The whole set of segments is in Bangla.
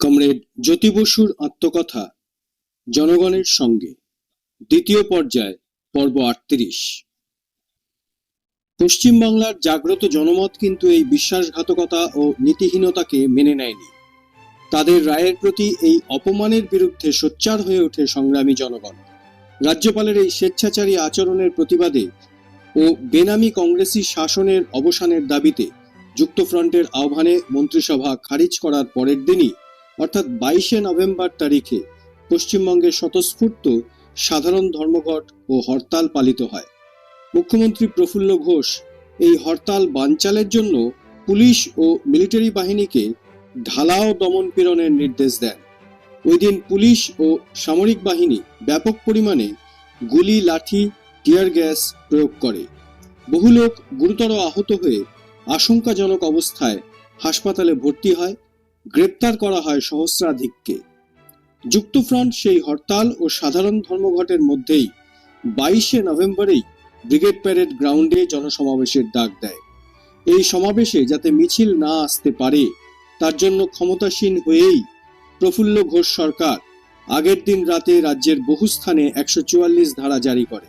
কমরেড জ্যোতি বসুর আত্মকথা জনগণের সঙ্গে। দ্বিতীয় পর্যায়, পর্ব আটত্রিশ। পশ্চিমবাংলার জাগ্রত জনমত কিন্তু এই বিশ্বাসঘাতকতা ও নীতিহীনতাকে মেনে নেয়নি। তাদের রায়ের প্রতি এই অপমানের বিরুদ্ধে সোচ্চার হয়ে ওঠে সংগ্রামী জনগণ। রাজ্যপালের এই স্বেচ্ছাচারী আচরণের প্রতিবাদে ও বেনামি কংগ্রেসি শাসনের অবসানের দাবিতে যুক্তফ্রন্টের আহ্বানে মন্ত্রিসভা খারিজ করার পরের দিনই অর্থাৎ বাইশে নভেম্বর তারিখে পশ্চিমবঙ্গের স্বতঃস্ফূর্ত সাধারণ ধর্মঘট ও হরতাল পালিত হয়। মুখ্যমন্ত্রী প্রফুল্ল ঘোষ এই হরতাল বানচালের জন্য পুলিশ ও মিলিটারি বাহিনীকে ঢালাও দমন পীড়নের নির্দেশ দেন। ওই দিন পুলিশ ও সামরিক বাহিনী ব্যাপক পরিমাণে গুলি, লাঠি, টিয়ার গ্যাস প্রয়োগ করে। বহু লোক গুরুতর আহত হয়ে আশঙ্কাজনক অবস্থায় হাসপাতালে ভর্তি হয় গ্রেপ্তার করা হয় সহস্রাধিককে। যুক্তফ্রন্ট সেই হরতাল ও সাধারণ ধর্মঘটের মধ্যেই বাইশে নভেম্বরেই ব্রিগেড প্যারেড গ্রাউন্ডে জনসমাবেশের ডাক দেয়। এই সমাবেশে যাতে মিছিল না আসতে পারে, তার জন্য ক্ষমতাসীন হয়েই প্রফুল্ল ঘোষ সরকার আগের দিন রাতে রাজ্যের বহু স্থানে একশো চুয়াল্লিশ ধারা জারি করে।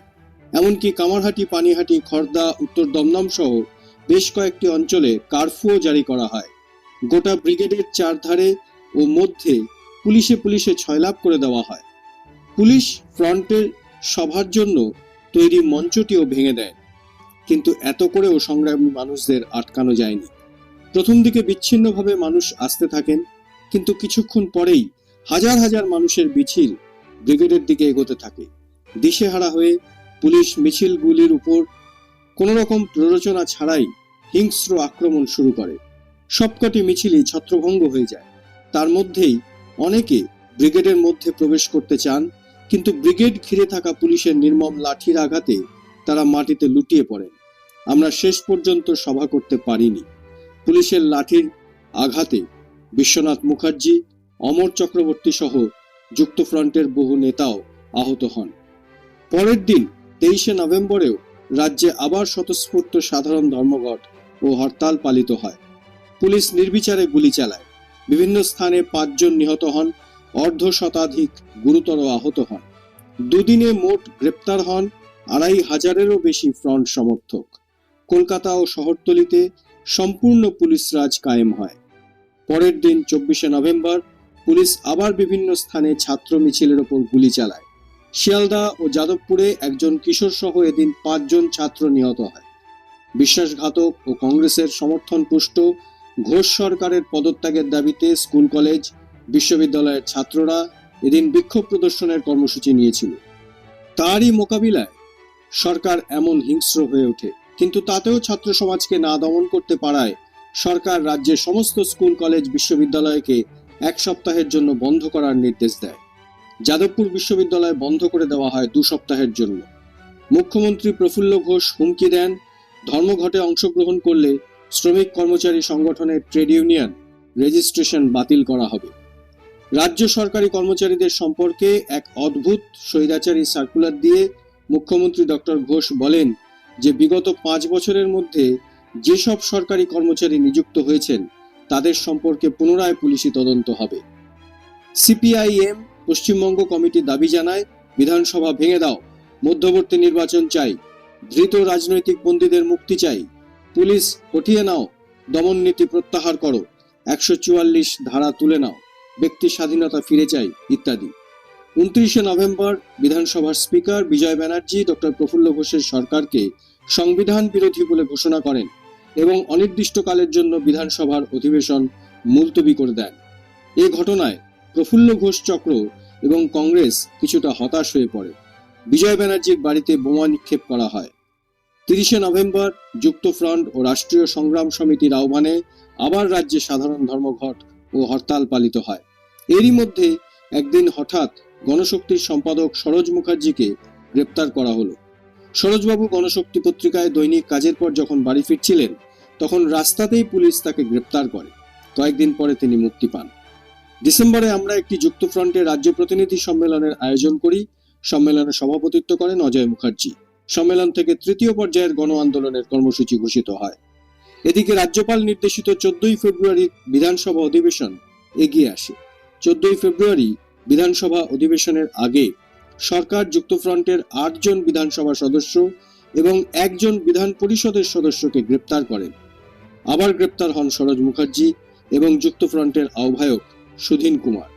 এমনকি কামারহাটি, পানিহাটি, খর্দা, উত্তর দমদম সহ বেশ কয়েকটি অঞ্চলে কারফিউ জারি করা হয়। গোটা ব্রিগেডের চারধারে ও মধ্যে পুলিশে পুলিশে ছয়লাভ করে দেওয়া হয়। পুলিশ ফ্রন্টের সভার জন্য তৈরি মঞ্চটিও ভেঙে দেয়। কিন্তু এত করেও সংগ্রামী মানুষদের আটকানো যায়নি। প্রথম দিকে বিচ্ছিন্নভাবে মানুষ আসতে থাকেন, কিন্তু কিছুক্ষণ পরেই হাজার হাজার মানুষের মিছিল ব্রিগেডের দিকে এগোতে থাকে। দিশেহারা হয়ে পুলিশ মিছিলগুলির উপর কোনো রকম প্ররোচনা ছাড়াই হিংস্র আক্রমণ শুরু করে। সবকটি মিছিলই ছত্রভঙ্গ হয়ে যায়। তার মধ্যেই অনেকে ব্রিগেডের মধ্যে প্রবেশ করতে চান, কিন্তু ব্রিগেড ঘিরে থাকা পুলিশের নির্মম লাঠির আঘাতে তারা মাটিতে লুটিয়ে পড়েন। আমরা শেষ পর্যন্ত সভা করতে পারিনি। পুলিশের লাঠির আঘাতে বিশ্বনাথ মুখার্জি, অমর চক্রবর্তী সহ যুক্তফ্রন্টের বহু নেতাও আহত হন। পরের দিন তেইশে নভেম্বরেও রাজ্যে আবার স্বতঃস্ফূর্ত সাধারণ ধর্মঘট ও হরতাল পালিত হয়। পুলিশ নির্বিচারে গুলি চালায়। বিভিন্ন স্থানে পাঁচজন নিহত হন অর্ধ শতাধিক গুরুতর আহত হন। দুদিনে মোট গ্রেপ্তার হন আড়াই হাজারেরও বেশি ফ্রন্ট সমর্থক। কলকাতা ও শহরতলিতে সম্পূর্ণ পুলিশ রাজ কায়েম হয়। পরের দিন চব্বিশে নভেম্বর পুলিশ আবার বিভিন্ন স্থানে ছাত্র মিছিলের ওপর গুলি চালায়। শিয়ালদা ও যাদবপুরে একজন কিশোর সহ এদিন পাঁচজন ছাত্র নিহত হয়। বিশ্বাসঘাতক ও কংগ্রেসের সমর্থন পুষ্ট ঘোষ সরকারের পদত্যাগের দাবিতে স্কুল, কলেজ, বিশ্ববিদ্যালয়ের ছাত্ররা এদিন বিক্ষোভ প্রদর্শনের কর্মসূচি নিয়েছিল। তারই মোকাবিলায় সরকার এমন হিংস্র হয়ে ওঠে, কিন্তু তাতেও ছাত্র সমাজকে না দমন করতে পারায় সরকার রাজ্যের সমস্ত স্কুল, কলেজ, বিশ্ববিদ্যালয়কে এক সপ্তাহের জন্য বন্ধ করার নির্দেশ দেয়। যাদবপুর বিশ্ববিদ্যালয় বন্ধ করে দেওয়া হয় দু সপ্তাহের জন্য। মুখ্যমন্ত্রী প্রফুল্ল ঘোষ হুমকি দেন, ধর্মঘটে অংশগ্রহণ করলে শ্রমিক কর্মচারী সংগঠনের ট্রেড ইউনিয়ন রেজিস্ট্রেশন বাতিল করা হবে। রাজ্য সরকারি কর্মচারীদের সম্পর্কে এক অদ্ভুত স্বৈরাচারী সার্কুলার দিয়ে মুখ্যমন্ত্রী ডক্টর ঘোষ বলেন যে, বিগত পাঁচ বছরের মধ্যে যেসব সরকারি কর্মচারী নিযুক্ত হয়েছেন, তাদের সম্পর্কে পুনরায় পুলিশি তদন্ত হবে। সিপিআইএম পশ্চিমবঙ্গ কমিটি দাবি জানায়, বিধানসভা ভেঙে দাও, মধ্যবর্তী নির্বাচন চাই, ধৃত রাজনৈতিক বন্দীদের মুক্তি চাই পুলিশ হটিয়ে নাও। দমন নীতি প্রত্যাহার করো। একশো চুয়াল্লিশ ধারা তুলে নাও। ব্যক্তি স্বাধীনতা ফিরে চাই, ইত্যাদি। উনত্রিশে নভেম্বর, বিধানসভার স্পিকার বিজয় ব্যানার্জি, ডক্টর প্রফুল্ল ঘোষের সরকারকে সংবিধান বিরোধী বলে ঘোষণা করেন এবং অনির্দিষ্টকালের জন্য বিধানসভার অধিবেশন মুলতবি করে দেন। এ ঘটনায় প্রফুল্ল ঘোষ চক্র এবং কংগ্রেস কিছুটা হতাশ হয়ে পড়ে। বিজয় ব্যানার্জির বাড়িতে বোমা নিক্ষেপ করা হয়। তিরিশে নভেম্বর যুক্তফ্রন্ট ও রাষ্ট্রীয় সংগ্রাম সমিতির আহ্বানে আবার রাজ্যে সাধারণ ধর্মঘট ও হরতাল পালিত হয়। এরই মধ্যে একদিন হঠাৎ গণশক্তির সম্পাদক সরোজ মুখার্জিকে গ্রেপ্তার করা হলো। সরোজবাবু গণশক্তি পত্রিকায় দৈনিক কাজের পর যখন বাড়ি ফিরছিলেন, তখন রাস্তাতেই পুলিশ তাকে গ্রেপ্তার করে। কয়েকদিন পরে তিনি মুক্তি পান। ডিসেম্বরে আমরা একটি যুক্তফ্রন্টের রাজ্য প্রতিনিধি সম্মেলনের আয়োজন করি। সম্মেলনে সভাপতিত্ব করেন অজয় মুখার্জি। সম্মেলন থেকে তৃতীয় পর্যায়ের গণ আন্দোলনের কর্মসূচি ঘোষিত হয়। এদিকে রাজ্যপাল নির্দেশিত চোদ্দই ফেব্রুয়ারি বিধানসভা অধিবেশন এগিয়ে আসে। চোদ্দই ফেব্রুয়ারি বিধানসভা অধিবেশনের আগে সরকার যুক্তফ্রন্টের আটজন বিধানসভা সদস্য এবং একজন বিধান পরিষদের সদস্যকে গ্রেপ্তার করেন। আবার গ্রেপ্তার হন সরোজ মুখার্জি এবং যুক্তফ্রন্টের আহ্বায়ক সুধীন কুমার।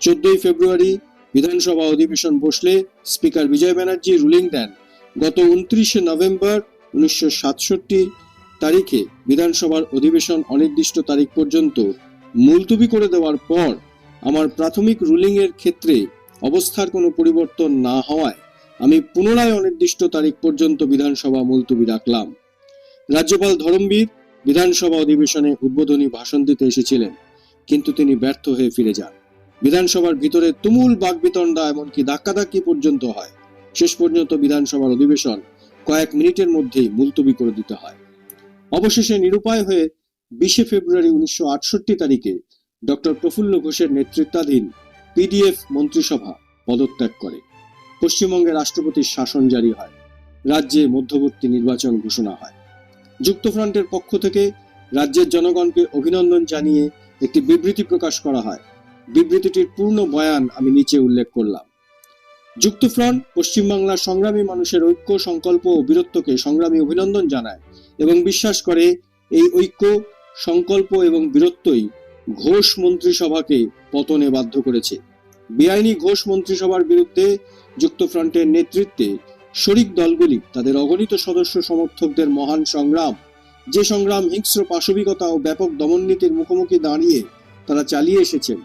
চোদ্দই ফেব্রুয়ারি বিধানসভা অধিবেশন বসলে স্পিকার বিজয় ব্যানার্জি রুলিং দেন গত উনত্রিশে নভেম্বর উনিশশো সাতষট্টি তারিখে বিধানসভার অধিবেশন অনির্দিষ্ট তারিখ পর্যন্ত মুলতুবি করে দেওয়ার পর আমার প্রাথমিক রুলিংয়ের ক্ষেত্রে অবস্থার কোনো পরিবর্তন না হওয়ায় আমি পুনরায় অনির্দিষ্ট তারিখ পর্যন্ত বিধানসভা মুলতুবি রাখলাম। রাজ্যপাল ধরমবীর বিধানসভা অধিবেশনে উদ্বোধনী ভাষণ দিতে এসেছিলেন, কিন্তু তিনি ব্যর্থ হয়ে ফিরে যান। বিধানসভার ভিতরে তুমুল বাগবিতণ্ডা এমনকি ধাক্কাধাক্কি পর্যন্ত হয়। শেষ পর্যন্ত বিধানসভার অধিবেশন কয়েক মিনিটের মধ্যেই মুলতবি করে দিতে হয়। অবশেষে নিরুপায় হয়ে বিশে ফেব্রুয়ারি উনিশশো আটষট্টি তারিখে ডক্টর প্রফুল্ল ঘোষের নেতৃত্বাধীন পিডিএফ মন্ত্রিসভা পদত্যাগ করে। পশ্চিমবঙ্গে রাষ্ট্রপতির শাসন জারি হয়, রাজ্যে মধ্যবর্তী নির্বাচন ঘোষণা হয়। যুক্তফ্রন্টের পক্ষ থেকে রাজ্যের জনগণকে অভিনন্দন জানিয়ে একটি বিবৃতি প্রকাশ করা হয়। বিবৃতিটির পূর্ণ বয়ান আমি নিচে উল্লেখ করলাম। যুক্তফ্রন্ট পশ্চিমবাংলার সংগ্রামী মানুষের ঐক্য, সংকল্প ও বীরত্বকে সংগ্রামী অভিনন্দন জানায় এবং বিশ্বাস করে এই ঐক্য, সংকল্প এবং বীরত্বই ঘোষ মন্ত্রিসভাকে পতনে বাধ্য করেছে। বেআইনি ঘোষ মন্ত্রিসভার বিরুদ্ধে যুক্তফ্রন্টের নেতৃত্বে শরিক দলগুলি, তাদের অগণিত সদস্য সমর্থকদের মহান সংগ্রাম, যে সংগ্রাম হিংস্র পাশবিকতা ও ব্যাপক দমননীতির মুখোমুখি দাঁড়িয়ে তারা চালিয়ে এসেছেন,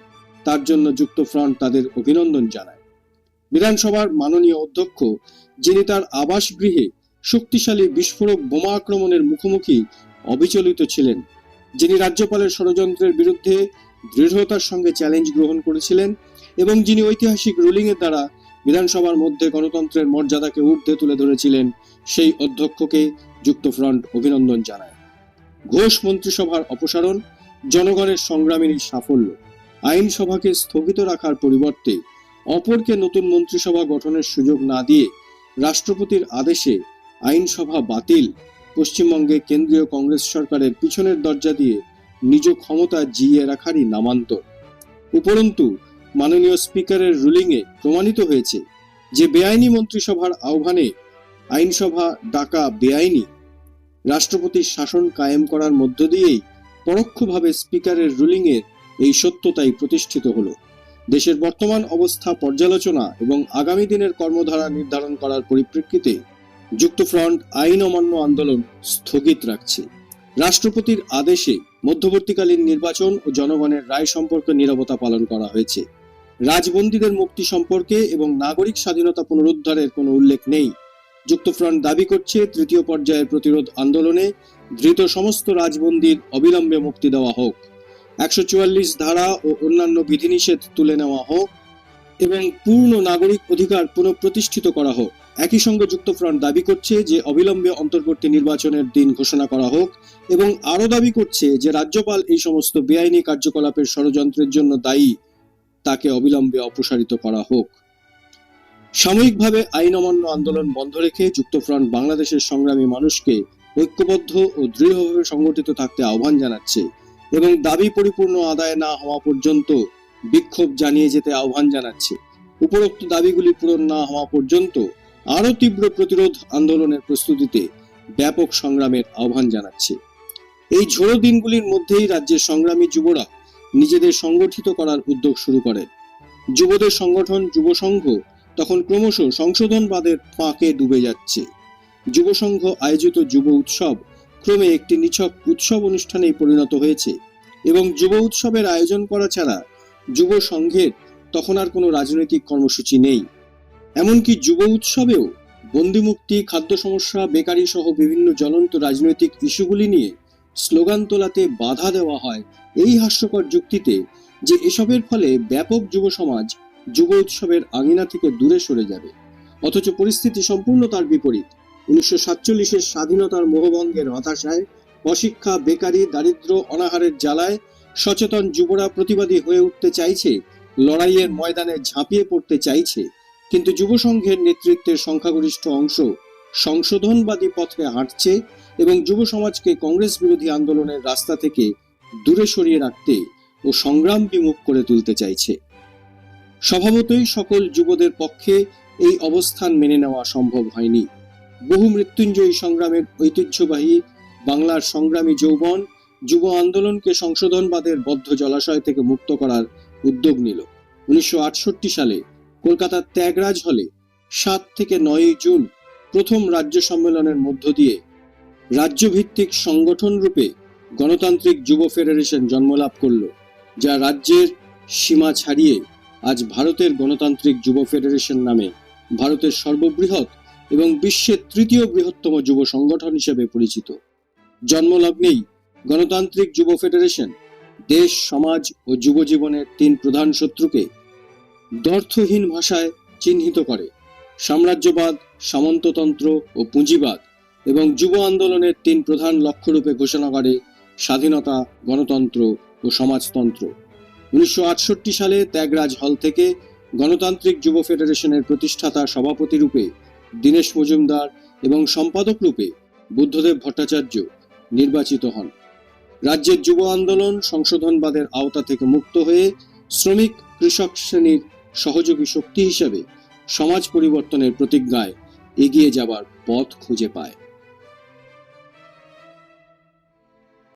তার জন্য যুক্তফ্রন্ট তাদের অভিনন্দন জানায়। বিধানসভার মাননীয় অধ্যক্ষ, যিনি তার আবাস গৃহে শক্তিশালী বিস্ফোরক বোমা আক্রমণের মুখোমুখি অবিচলিত ছিলেন, যিনি রাজ্যপালের ষড়যন্ত্রের বিরুদ্ধে দৃঢ়তার সঙ্গে চ্যালেঞ্জ গ্রহণ করেছিলেন এবং যিনি ঐতিহাসিক রুলিং এর দ্বারা বিধানসভার মধ্যে গণতন্ত্রের মর্যাদাকে ঊর্ধ্বে তুলে ধরেছিলেন, সেই অধ্যক্ষকে যুক্তফ্রন্ট অভিনন্দন জানায়। ঘোষ মন্ত্রিসভার অপসারণ জনগণের সংগ্রামেরই সাফল্য। আইনসভাকে স্থগিত রাখার পরিবর্তে অপরকে নতুন মন্ত্রিসভা গঠনের সুযোগ না দিয়ে রাষ্ট্রপতির আদেশে আইনসভা বাতিল, পশ্চিমবঙ্গে কেন্দ্রীয় কংগ্রেস সরকারের পিছনের দরজা দিয়ে নিজ ক্ষমতা জিইয়ে রাখারই নামান্তর। উপরন্তু, মাননীয় স্পিকারের রুলিংয়ে প্রমাণিত হয়েছে যে বেআইনি মন্ত্রিসভার আহ্বানে আইনসভা ডাকা বেআইনি রাষ্ট্রপতির শাসন কায়েম করার মধ্য দিয়েই পরোক্ষভাবে স্পিকারের রুলিংয়ের এই সত্যতাই প্রতিষ্ঠিত হলো। দেশের বর্তমান অবস্থা পর্যালোচনা এবং আগামী দিনের কর্মধারা নির্ধারণ করার পরিপ্রেক্ষিতে যুক্তফ্রন্ট আইন অমান্য আন্দোলন স্থগিত রাখছে। রাষ্ট্রপতির আদেশে মধ্যবর্তীকালীন নির্বাচন ও জনগণের রায় সম্পর্কে নিরবতা পালন করা হয়েছে। রাজবন্দীদের মুক্তি সম্পর্কে এবং নাগরিক স্বাধীনতা পুনরুদ্ধারের কোনো উল্লেখ নেই। যুক্তফ্রন্ট দাবি করছে, তৃতীয় পর্যায়ের প্রতিরোধ আন্দোলনে ধৃত সমস্ত রাজবন্দীর অবিলম্বে মুক্তি দেওয়া হোক। একশো চুয়াল্লিশ ধারা ও অন্যান্য বিধিনিষেধ তুলে নেওয়া হোক এবং পূর্ণ নাগরিক অধিকার পুনঃপ্রতিষ্ঠিত করা হোক। একই সঙ্গে যুক্তফ্রন্ট দাবি করছে যে অবিলম্বে অন্তর্বর্তী নির্বাচনের দিন ঘোষণা করা হোক এবং আরও দাবি করছে যে রাজ্যপাল এই সমস্ত বেআইনি কার্যকলাপের ষড়যন্ত্রের জন্য দায়ী, তাকে অবিলম্বে অপসারিত করা হোক। সাময়িকভাবে আইন অমান্য আন্দোলন বন্ধ রেখে যুক্তফ্রন্ট বাংলাদেশের সংগ্রামী মানুষকে ঐক্যবদ্ধ ও দৃঢ়ভাবে সংগঠিত থাকতে আহ্বান জানাচ্ছে। এবং দাবি পরিপূর্ণ আদায় না হওয়া পর্যন্ত বিক্ষোভ জানিয়ে যেতে আহ্বান জানাচ্ছে। উপরোক্ত দাবিগুলি পূরণ না হওয়া পর্যন্ত আরও তীব্র প্রতিরোধ আন্দোলনের প্রস্তুতিতে ব্যাপক সংগ্রামের আহ্বান জানাচ্ছে। এই ঝোড়ো দিনগুলির মধ্যেই রাজ্যের সংগ্রামী যুবরা নিজেদের সংগঠিত করার উদ্যোগ শুরু করেন। যুবদের সংগঠন যুব সংঘ তখন ক্রমশ সংশোধনবাদের ফাঁকে ডুবে যাচ্ছে। যুব সংঘ আয়োজিত যুব উৎসব ক্রমে একটি নিছক উৎসব অনুষ্ঠানে পরিণত হয়েছে এবং যুব উৎসবের আয়োজন করা ছাড়া যুব সংঘের তখন আর কোনো রাজনৈতিক কর্মসূচি নেই। এমনকি যুব উৎসবেও বন্দিমুক্তি খাদ্য সমস্যা, বেকারি সহ বিভিন্ন জ্বলন্ত রাজনৈতিক ইস্যুগুলি নিয়ে স্লোগান তোলাতে বাধা দেওয়া হয় এই হাস্যকর যুক্তিতে যে এসবের ফলে ব্যাপক যুব সমাজ যুব উৎসবের আঙিনা থেকে দূরে সরে যাবে। অথচ পরিস্থিতি সম্পূর্ণ তার বিপরীত। উনিশশো সাতচল্লিশের স্বাধীনতার মোহভঙ্গের হতাশায় অশিক্ষা, বেকারি, দারিদ্র, অনাহারের জ্বালায় সচেতন যুবরা প্রতিবাদী হয়ে উঠতে চাইছে, লড়াইয়ের ময়দানে ঝাঁপিয়ে পড়তে চাইছে। কিন্তু যুব সংঘের নেতৃত্বের সংখ্যাগরিষ্ঠ অংশ সংশোধনবাদী পথে হাঁটছে এবং যুব সমাজকে কংগ্রেস বিরোধী আন্দোলনের রাস্তা থেকে দূরে সরিয়ে রাখতে ও সংগ্রাম বিমুখ করে তুলতে চাইছে। স্বভাবতই সকল যুবদের পক্ষে এই অবস্থান মেনে নেওয়া সম্ভব হয়নি। বহু মৃত্যুঞ্জয়ী সংগ্রামের ঐতিহ্যবাহী বাংলার সংগ্রামী যৌবন যুব আন্দোলনকে সংশোধনবাদের বদ্ধ জলাশয় থেকে মুক্ত করার উদ্যোগ নিল। উনিশশো আটষট্টি সালে কলকাতার ত্যাগরাজ হলে সাত থেকে নয় জুন প্রথম রাজ্য সম্মেলনের মধ্য দিয়ে রাজ্যভিত্তিক সংগঠন রূপে গণতান্ত্রিক যুব ফেডারেশন জন্মলাভ করল, যা রাজ্যের সীমা ছাড়িয়ে আজ ভারতের গণতান্ত্রিক যুব ফেডারেশন নামে ভারতের সর্ববৃহৎ এবং বিশ্বের তৃতীয় বৃহত্তম যুব সংগঠন হিসেবে পরিচিত। জন্মলগ্নেই গণতান্ত্রিক যুব ফেডারেশন দেশ, সমাজ ও যুব জীবনের তিন প্রধান শত্রুকে দ্বর্থহীন ভাষায় চিহ্নিত করে। সাম্রাজ্যবাদ, সামন্ততন্ত্র ও পুঁজিবাদ এবং যুব আন্দোলনের তিন প্রধান লক্ষ্যরূপে ঘোষণা করে স্বাধীনতা, গণতন্ত্র ও সমাজতন্ত্র। উনিশশো আটষট্টি সালে ত্যাগরাজ হল থেকে গণতান্ত্রিক যুব ফেডারেশনের প্রতিষ্ঠাতা সভাপতি রূপে দীনেশ মজুমদার এবং সম্পাদক রূপে বুদ্ধদেব ভট্টাচার্য নির্বাচিত হন। রাজ্যের যুব আন্দোলন সংশোধনবাদের আওতা থেকে মুক্ত হয়ে শ্রমিক কৃষক শ্রেণির সহযোগী শক্তি হিসেবে সমাজ পরিবর্তনের প্রতিজ্ঞায় এগিয়ে যাবার পথ খুঁজে পায়।